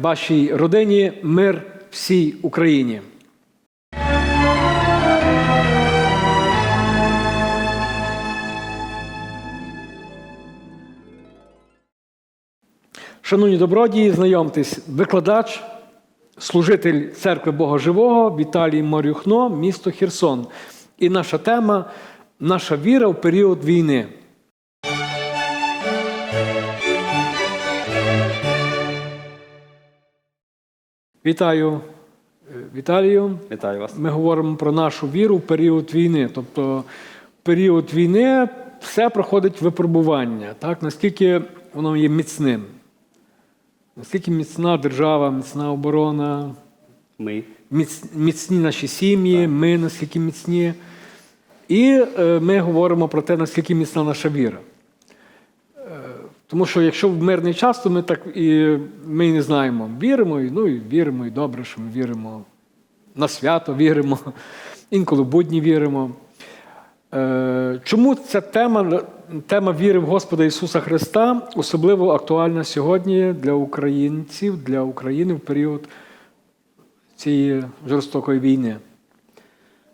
Вашій родині, мир всій Україні. Шановні добродії, знайомтесь, викладач, служитель церкви Бога Живого Віталій Марюхно, місто Херсон. І наша тема наша віра в період війни. Вітаю, е, Віталію. Вітаю вас. Ми говоримо про нашу віру в період війни. Тобто, в період війни все проходить випробування, так? наскільки воно є міцним. Наскільки міцна держава, міцна оборона, Ми. міц, міцні наші сім'ї, ми наскільки міцні. І е, ми говоримо про те, наскільки міцна наша віра. Тому що якщо в мирний час, то ми так і ми не знаємо. Віримо, і, ну і віримо, і добре, що ми віримо. На свято віримо, інколи будні віримо. Е, Чому ця тема, тема віри в Господа Ісуса Христа особливо актуальна сьогодні для українців, для України в період цієї жорстокої війни?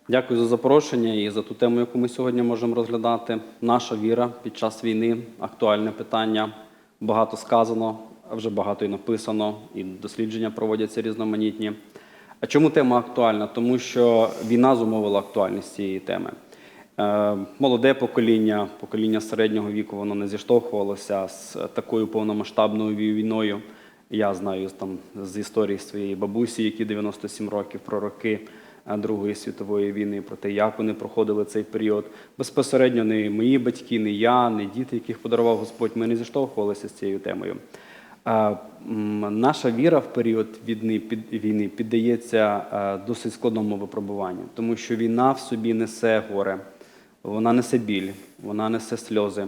Дякую за запрошення і за ту тему, яку ми сьогодні можемо розглядати. Наша віра під час війни актуальне питання. Багато сказано, вже багато і написано, і дослідження проводяться різноманітні. А чому тема актуальна? Тому що війна зумовила актуальність цієї теми. Е, Молоде покоління, покоління середнього віку, воно не зіштовхувалося з такою повномасштабною війною. Я знаю там з історії своєї бабусі, які 97 років про роки Другої світової війни, про те, як вони проходили цей період. Безпосередньо не мої батьки, не я, не діти, яких подарував Господь. Ми не зіштовхувалися з цією темою. Наша віра в період війни, під, війни піддається досить складному випробуванню, тому що війна в собі несе горе, вона несе біль, вона несе сльози,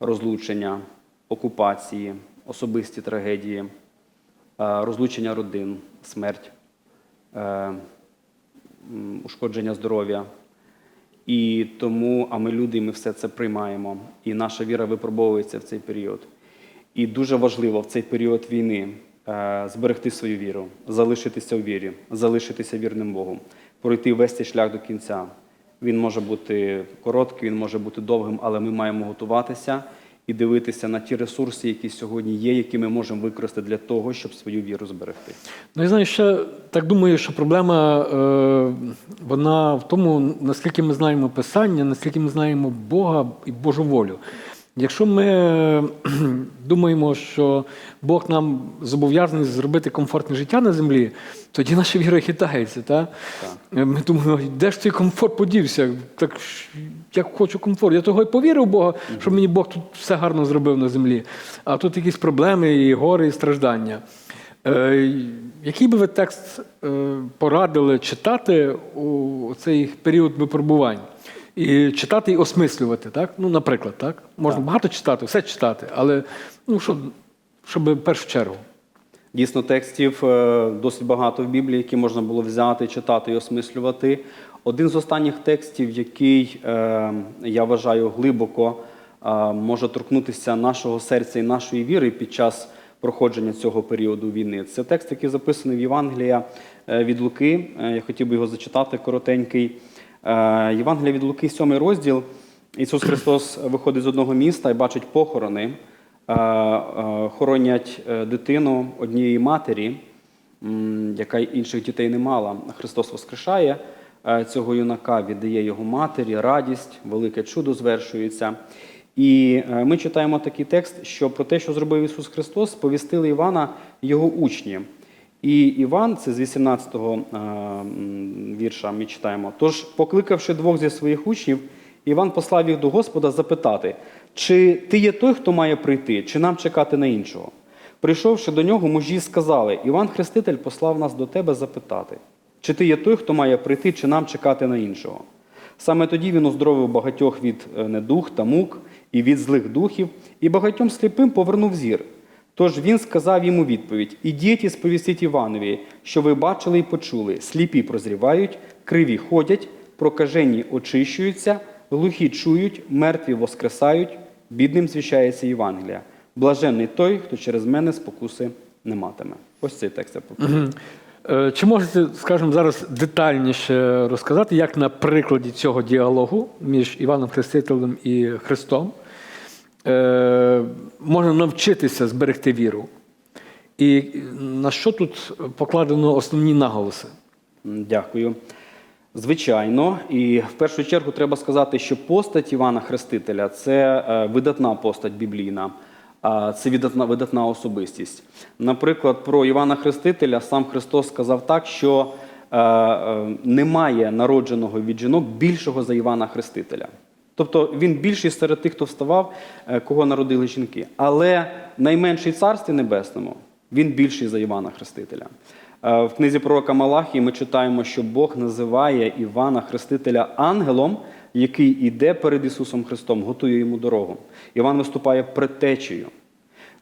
розлучення, окупації, особисті трагедії, розлучення родин, смерть, е, ушкодження здоров'я. І тому, а ми люди, ми все це приймаємо. І наша віра випробовується в цей період. І дуже важливо в цей період війни е, зберегти свою віру, залишитися у вірі, залишитися вірним Богу, пройти весь цей шлях до кінця. Він може бути короткий, він може бути довгим, але ми маємо готуватися і дивитися на ті ресурси, які сьогодні є, які ми можемо використати для того, щоб свою віру зберегти. Ну, я знаю, ще так думаю, що проблема е, вона в тому, наскільки ми знаємо Писання, наскільки ми знаємо Бога і Божу волю. Якщо ми е, думаємо, що Бог нам зобов'язаний зробити комфортне життя на землі, тоді наша віра хитається. Та? Е, Ми думаємо, де ж цей комфорт подівся? Так я хочу комфорт. Я того й повірив в Бога, що мені Бог тут все гарно зробив на землі. А тут якісь проблеми, і гори, і страждання. Е, Який би ви текст е, порадили читати у цей період випробувань? І читати і осмислювати, так? Ну, наприклад, так? Можна багато читати, все читати, але ну, щоб, щоб в першу чергу. Дійсно, текстів е, досить багато в Біблії, які можна було взяти, читати і осмислювати. Один з останніх текстів, який е, я вважаю глибоко е, може торкнутися нашого серця і нашої віри під час проходження цього періоду війни. Це текст, який записаний в Євангелія е, від Луки. Я хотів би його зачитати коротенький. Євангелія від Луки, 7 розділ. Ісус Христос виходить з одного міста і бачить похорони. Хоронять дитину однієї матері, яка інших дітей не мала. Христос воскрешає цього юнака, віддає його матері, радість, велике чудо звершується. І е, ми читаємо такий текст, що про те, що зробив Ісус Христос, сповістили Івана його учні. І Іван, це з 18-го е, вірша ми читаємо. Тож, покликавши двох зі своїх учнів, Іван послав їх до Господа запитати, чи ти є той, хто має прийти, чи нам чекати на іншого. Прийшовши до нього, мужі сказали: Іван Хреститель послав нас до тебе запитати, чи ти є той, хто має прийти, чи нам чекати на іншого. Саме тоді він оздоровив багатьох від е, недух та мук і від злих духів, і багатьом сліпим повернув зір. Тож він сказав йому відповідь: Ідіть і сповістіть Іванові, що ви бачили і почули, сліпі прозрівають, криві ходять, прокажені очищуються, глухі чують, мертві воскресають, бідним звіщається Євангелія. Блаженний той, хто через мене спокуси не матиме. Ось цей текст я пропоную. Е, Чи можете, скажімо, зараз детальніше розказати, як на прикладі цього діалогу між Іваном Хрестителем і Христом е, можна навчитися зберегти віру? І на що тут покладено основні наголоси? Дякую. Звичайно, і в першу чергу треба сказати, що постать Івана Хрестителя це е, видатна постать біблійна, це видатна, особистість. Наприклад, про Івана Хрестителя сам Христос сказав так, що е, е, немає народженого від жінок більшого за Івана Хрестителя. Тобто він більший серед тих, хто вставав, е, кого народили жінки. Але найменший царстві небесному він більший за Івана Хрестителя. В книзі пророка Малахії ми читаємо, що Бог називає Івана Хрестителя ангелом, який іде перед Ісусом Христом, готує йому дорогу. Іван виступає предтечею.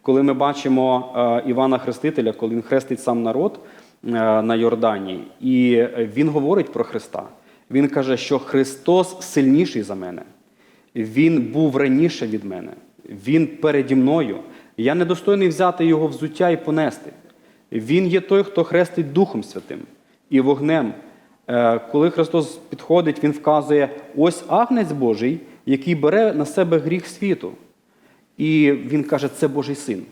Коли ми бачимо е, Івана Хрестителя, коли він хрестить сам народ е, на Йордані, і він говорить про Христа. Він каже, що Христос сильніший за мене. Він був раніше від мене. Він переді мною. Я недостойний взяти його взуття і понести. Він є той, хто хрестить Духом Святим і вогнем. Е, Коли Христос підходить, Він вказує: ось агнець Божий, який бере на себе гріх світу. І він каже, це Божий син.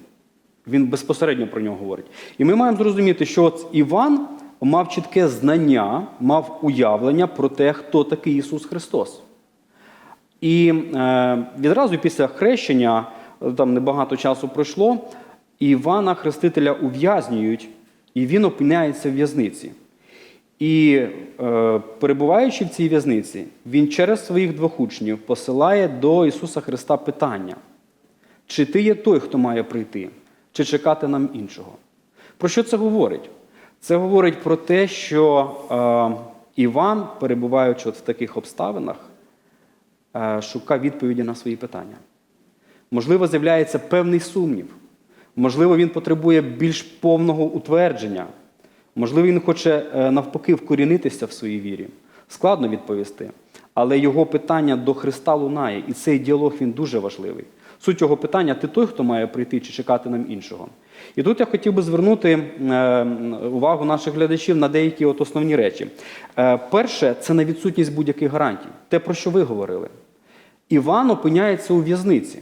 Він безпосередньо про нього говорить. І ми маємо зрозуміти, що от Іван мав чітке знання, мав уявлення про те, хто такий Ісус Христос. І е, відразу після хрещення, там небагато часу пройшло, Івана Хрестителя ув'язнюють, і він опиняється в в'язниці. І е, перебуваючи в цій в'язниці, він через своїх двох учнів посилає до Ісуса Христа питання: чи ти є той, хто має прийти, чи чекати нам іншого? Про що це говорить? Це говорить про те, що е, Іван, перебуваючи от в таких обставинах, е, шукав відповіді на свої питання. Можливо, з'являється певний сумнів. Можливо, він потребує більш повного утвердження. Можливо, він хоче е, навпаки вкорінитися в своїй вірі. Складно відповісти. Але його питання до Христа лунає, і цей діалог він дуже важливий. Суть його питання: ти той, хто має прийти, чи чекати нам іншого? І тут я хотів би звернути е, увагу наших глядачів на деякі от основні речі. Е, Перше, це на відсутність будь-яких гарантій. Те, про що ви говорили. Іван опиняється у в'язниці.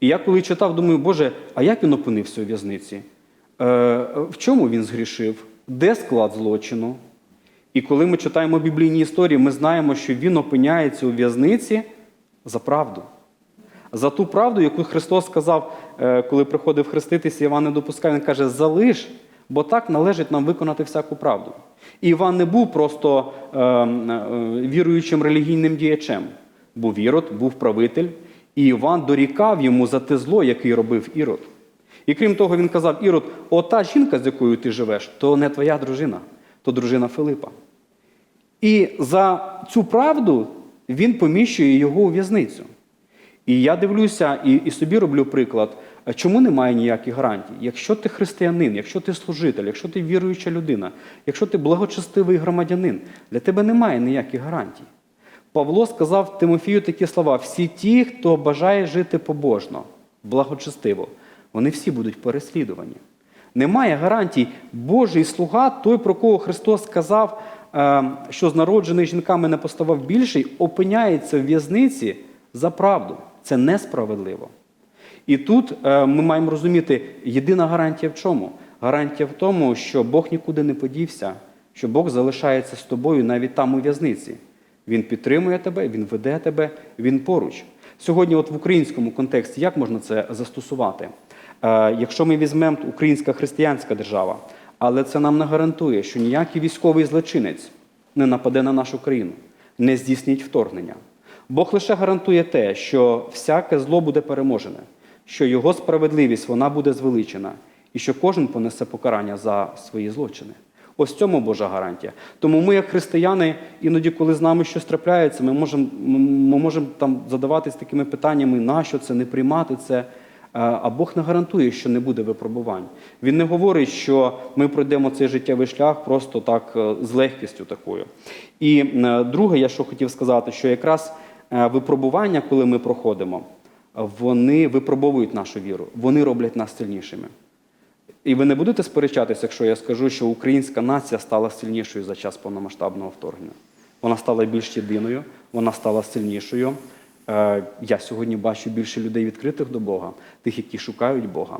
І я коли читав, думаю, Боже, а як він опинився у в'язниці? Е, в чому він згрішив? Де склад злочину? І коли ми читаємо біблійні історії, ми знаємо, що він опиняється у в'язниці за правду. За ту правду, яку Христос сказав, е, коли приходив хреститися, Іван не допускав, він каже: залиш, бо так належить нам виконати всяку правду. І Іван не був просто е, е, віруючим релігійним діячем. Був Ірод, був правитель, і Іван дорікав йому за те зло, яке робив Ірод. І крім того, він казав: Ірод, ота жінка, з якою ти живеш, то не твоя дружина, то дружина Филипа. І за цю правду він поміщує його у в'язницю. І я дивлюся і, і собі роблю приклад, чому немає ніяких гарантій? Якщо ти християнин, якщо ти служитель, якщо ти віруюча людина, якщо ти благочестивий громадянин, для тебе немає ніяких гарантій. Павло сказав Тимофію такі слова: всі ті, хто бажає жити побожно, благочестиво, вони всі будуть переслідувані. Немає гарантій. Божий слуга, той, про кого Христос сказав, е, що з народжених жінками не поставав більший, опиняється в в'язниці за правду. Це несправедливо. І тут е, ми маємо розуміти, єдина гарантія в чому? Гарантія в тому, що Бог нікуди не подівся, що Бог залишається з тобою навіть там у в'язниці. Він підтримує тебе, він веде тебе, він поруч. Сьогодні, от в українському контексті, як можна це застосувати? Е, якщо ми візьмемо українська християнська держава, але це нам не гарантує, що ніякий військовий злочинець не нападе на нашу країну, не здійснить вторгнення. Бог лише гарантує те, що всяке зло буде переможене, що його справедливість вона буде звеличена, і що кожен понесе покарання за свої злочини. Ось цьому Божа гарантія. Тому ми, як християни, іноді, коли з нами щось трапляється, ми можемо ми можемо там задаватись такими питаннями, нащо це, не приймати це. А Бог не гарантує, що не буде випробувань. Він не говорить, що ми пройдемо цей життєвий шлях просто так е, з легкістю такою. І е, друге, я що хотів сказати, що якраз випробування, коли ми проходимо, вони випробовують нашу віру, вони роблять нас сильнішими. І ви не будете сперечатися, якщо я скажу, що українська нація стала сильнішою за час повномасштабного вторгнення. Вона стала більш єдиною, вона стала сильнішою. Е, Я сьогодні бачу більше людей відкритих до Бога, тих, які шукають Бога.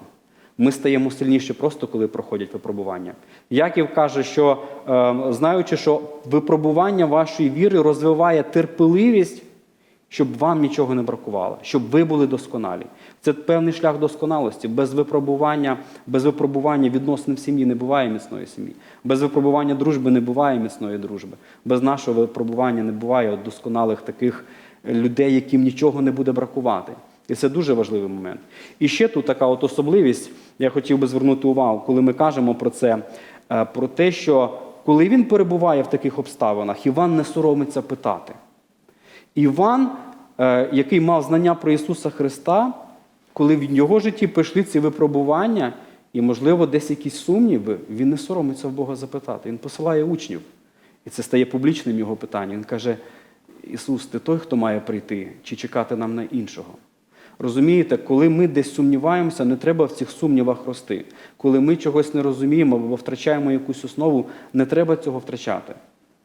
Ми стаємо сильніші просто коли проходять випробування. Яків каже, що е, знаючи, що випробування вашої віри розвиває терпеливість, щоб вам нічого не бракувало, щоб ви були досконалі. Це певний шлях досконалості. Без випробування, без випробування відносин в сім'ї не буває міцної сім'ї. Без випробування дружби не буває міцної дружби. Без нашого випробування не буває досконалих таких людей, яким нічого не буде бракувати. І це дуже важливий момент. І ще тут така от особливість, я хотів би звернути увагу, коли ми кажемо про це, е, про те, що коли він перебуває в таких обставинах, Іван не соромиться питати. Іван, е, який мав знання про Ісуса Христа, коли в його житті прийшли ці випробування, і, можливо, десь якісь сумніви, він не соромиться в Бога запитати. Він посилає учнів. І це стає публічним його питанням. Він каже: Ісус, ти той, хто має прийти, чи чекати нам на іншого? Розумієте, коли ми десь сумніваємося, не треба в цих сумнівах рости. Коли ми чогось не розуміємо або втрачаємо якусь основу, не треба цього втрачати.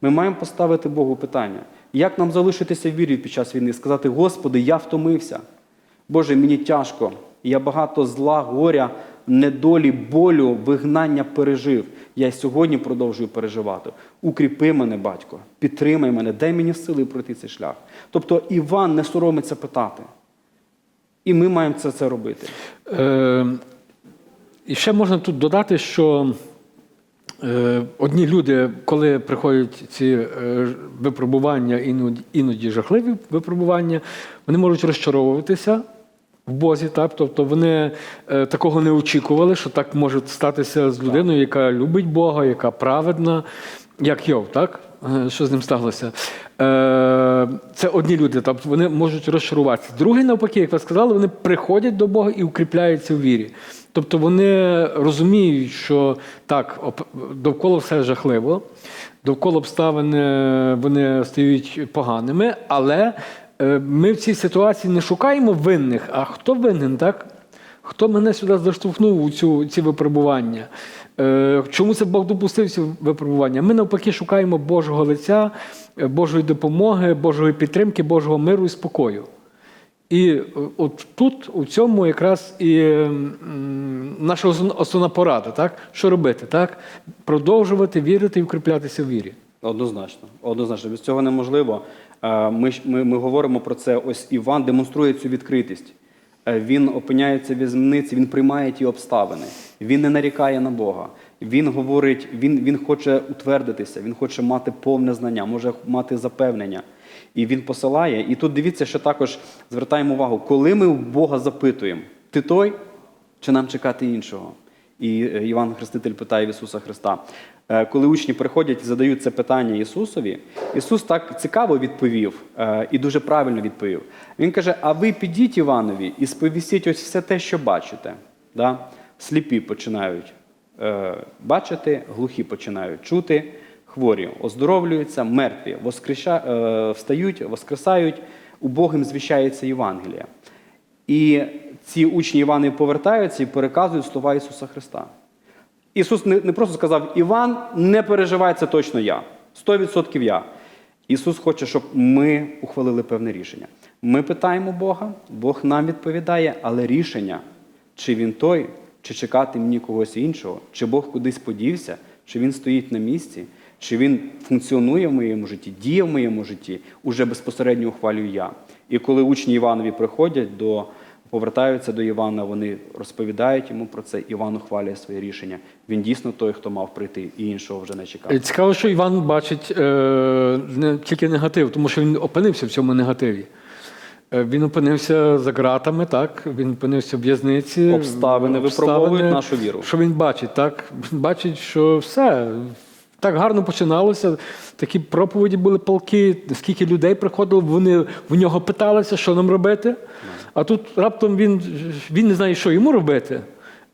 Ми маємо поставити Богу питання, як нам залишитися в вірі під час війни, сказати, Господи, я втомився. Боже, мені тяжко. Я багато зла, горя, недолі, болю, вигнання пережив. Я й сьогодні продовжую переживати. Укріпи мене, батько, підтримай мене, дай мені сили пройти цей шлях. Тобто Іван не соромиться питати. І ми маємо це, це робити. Е, і ще можна тут додати, що одні люди, коли приходять ці е, випробування, іноді, жахливі випробування, вони можуть розчаровуватися в Бозі. Так? Тобто вони е, такого не очікували, що так може статися з людиною, яка любить Бога, яка праведна, як Йов, так? Е, Що з ним сталося? Е, Це одні люди, тобто вони можуть розчаруватися. Другі, навпаки, як ви сказали, вони приходять до Бога і укріпляються в вірі. Тобто вони розуміють, що так, довкола все жахливо, довкола обставини вони стають поганими, але е, ми в цій ситуації не шукаємо винних, а хто винен, так? Хто мене сюди заштовхнув у цю, ці випробування? Е, Чому це Бог допустив ці випробування? Ми навпаки шукаємо Божого лиця, е, Божої допомоги, Божої підтримки, Божого миру і спокою. І е, от тут, у цьому якраз і наша основна- порада, так? Що робити? Так? Продовжувати вірити і укріплятися в вірі. Однозначно, однозначно, без цього неможливо. Е, Ми, ми, ми говоримо про це. Ось Іван демонструє цю відкритість. Е, Він опиняється в в'язниці, він приймає ті обставини. Він не нарікає на Бога. Він говорить, він, він хоче утвердитися, він хоче мати повне знання, може мати запевнення. І він посилає. І тут дивіться, що також звертаємо увагу, коли ми у Бога запитуємо, ти той чи нам чекати іншого? І е, Іван Хреститель питає в Ісуса Христа. Е, Коли учні приходять і задають це питання Ісусові, Ісус так цікаво відповів е, і дуже правильно відповів. Він каже: А ви підіть Іванові і сповістіть ось все те, що бачите. Да? Сліпі починають бачити, глухі починають чути, хворі оздоровлюються, мертві воскреша, е, встають, воскресають, убогим звіщається Євангелія. І ці учні Івани повертаються і переказують слова Ісуса Христа. Ісус не, не просто сказав: Іван, не переживай, це точно я. 100% я. Ісус хоче, щоб ми ухвалили певне рішення. Ми питаємо Бога, Бог нам відповідає, але рішення, чи він той, чи чекати мені когось іншого, чи Бог кудись подівся, чи він стоїть на місці, чи він функціонує в моєму житті, діє в моєму житті, уже безпосередньо ухвалюю я. І коли учні Іванові приходять до повертаються до Івана, вони розповідають йому про це. Іван ухвалює своє рішення. Він дійсно той, хто мав прийти, і іншого вже не чекав. Е, Цікаво, що Іван бачить е, не тільки негатив, тому що він опинився в цьому негативі. Е, Він опинився за ґратами, так? Він опинився в в'язниці. Обставини випробовують нашу віру. Що він бачить, так? Він бачить, що все. Так гарно починалося. Такі проповіді були полки, скільки людей приходило, вони в нього питалися, що нам робити. А тут раптом він, він не знає, що йому робити.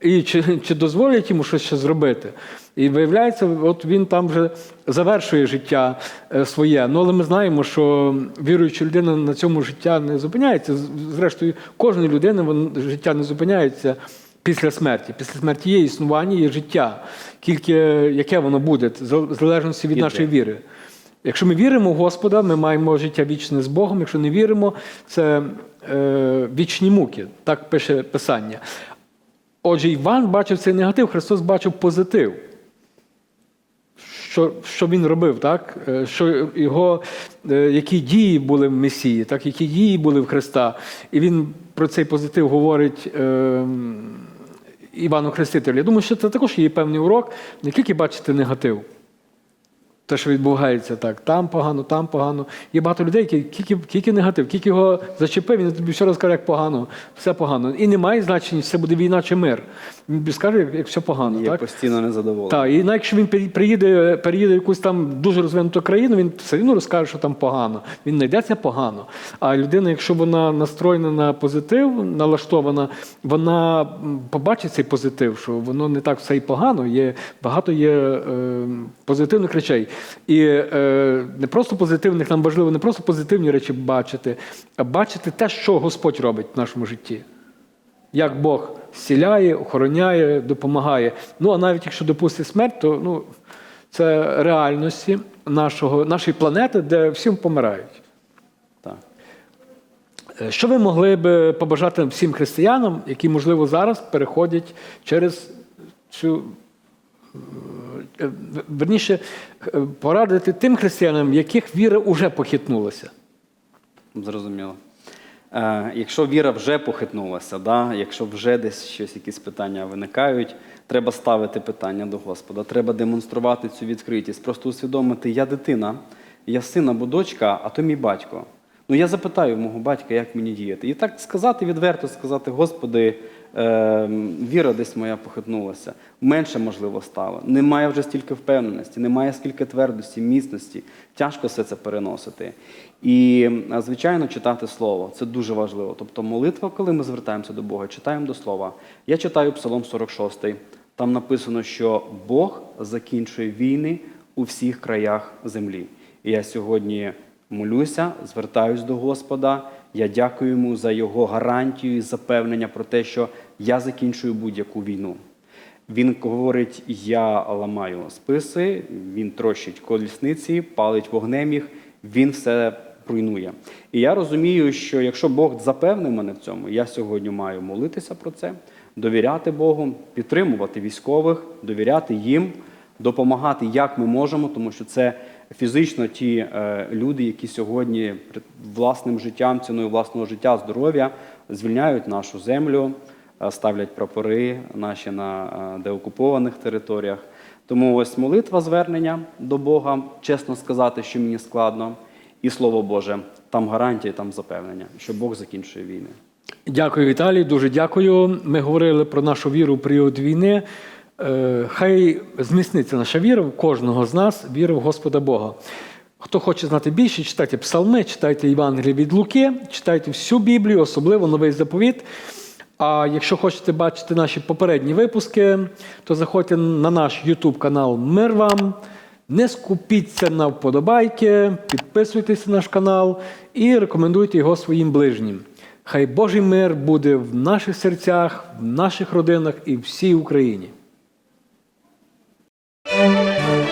І чи, чи дозволять йому щось ще зробити? І виявляється, от він там вже завершує життя е, своє. Ну, але ми знаємо, що віруюча людина на цьому життя не зупиняється. Зрештою, кожної людини життя не зупиняється після смерті. Після смерті є існування, є життя. Тільки яке воно буде, в залежності від нашої віри. Якщо ми віримо в Господа, ми маємо життя вічне з Богом. Якщо не віримо, це е, вічні муки. Так пише Писання. Отже, Іван бачив цей негатив, Христос бачив позитив. Що, що він робив, так? Е, Що його, е, які дії були в Месії, так? які дії були в Христа. І він про цей позитив говорить е, Івану Хрестителю. Я думаю, що це також є певний урок, не тільки бачити негатив. Те, що відбувається так, там погано, там погано. Є багато людей, які тільки, тільки негатив, тільки його зачепив, він тобі все розкаже, як погано, все погано. І немає значення, це буде війна чи мир. Він тобі скаже, як, як все погано. Є так? постійно незадоволений. Так, і навіть якщо він приїде, переїде в якусь там дуже розвинуту країну, він все одно розкаже, що там погано. Він знайде це погано. А людина, якщо вона настроєна на позитив, налаштована, вона побачить цей позитив, що воно не так все і погано. Є багато є е, позитивних речей. І е, не просто позитивних, нам важливо не просто позитивні речі бачити, а бачити те, що Господь робить в нашому житті. Як Бог зціляє, охороняє, допомагає. Ну, а навіть якщо допустить смерть, то ну, це реальності нашого, нашої планети, де всі помирають. Так. Е, Що ви могли б побажати всім християнам, які, можливо, зараз переходять через цю. Е, Верніше, е, порадити тим християнам, яких віра вже похитнулася. Зрозуміло. Е, якщо віра вже похитнулася, да? якщо вже десь щось, якісь питання виникають, треба ставити питання до Господа, треба демонструвати цю відкритість, просто усвідомити, я дитина, я син або дочка, а то мій батько. Ну я запитаю мого батька, як мені діяти. І так сказати відверто, сказати, Господи, віра десь моя похитнулася, менше можливо стало. Немає вже стільки впевненості, немає скільки твердості, міцності. Тяжко все це переносити. І, звичайно, читати слово це дуже важливо. Тобто, молитва, коли ми звертаємося до Бога, читаємо до слова. Я читаю Псалом 46. Там написано, що Бог закінчує війни у всіх краях землі. І я сьогодні молюся, звертаюсь до Господа. Я дякую йому за його гарантію і запевнення про те, що я закінчую будь-яку війну. Він говорить: я ламаю списи, він трощить колісниці, палить вогнем їх, він все руйнує. І я розумію, що якщо Бог запевнив мене в цьому, я сьогодні маю молитися про це, довіряти Богу, підтримувати військових, довіряти їм, допомагати як ми можемо, тому що це фізично ті е, люди, які сьогодні власним життям, ціною власного життя, здоров'я звільняють нашу землю, е, ставлять прапори наші на е, деокупованих територіях. Тому ось молитва звернення до Бога, чесно сказати, що мені складно, і слово Боже, там гарантія, там запевнення, що Бог закінчує війни. Дякую, Віталій. Дуже дякую. Ми говорили про нашу віру в період війни. Е, Хай зміцниться наша віра в кожного з нас, віра в Господа Бога. Хто хоче знати більше, читайте псалми, читайте Євангеліє від Луки, читайте всю Біблію, особливо новий заповіт. А якщо хочете бачити наші попередні випуски, то заходьте на наш YouTube канал Мир вам. Не скупіться на вподобайки, підписуйтесь на наш канал і рекомендуйте його своїм ближнім. Хай Божий мир буде в наших серцях, в наших родинах і всій Україні. Música